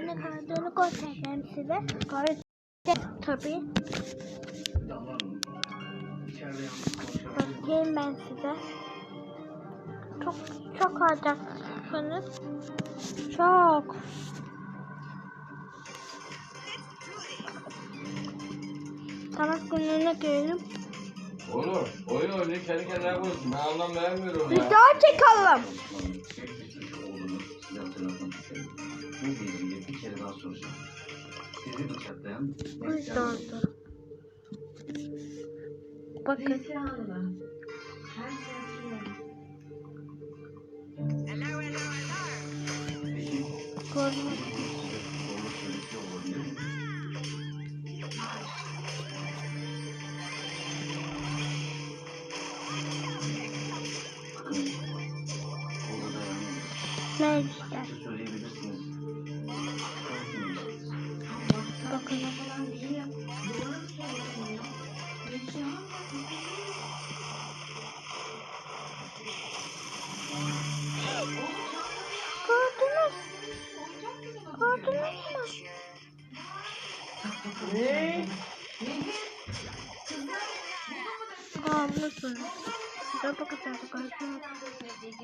ne kaldığını göstereceğim size. Görecek tabii. Bakayım ben size. Çok çok alacaksınız. Çok. Savaş günlerine girelim. Olur. Oyun oynuyor kendi kendine konuşsun. Ben anlam vermiyorum ya. Çekelim. Bir daha soracağım. Sizi bıçaklayan. Bakın. Peki Görün. doğru söylüyor burada dayanamıyorum. Ne işte. Siz söyleyebilirsiniz. Bakın. Gördünüz. Gördünüz mü? Ne? Aa, bunu söyle. Bakacağız. Gördünüz.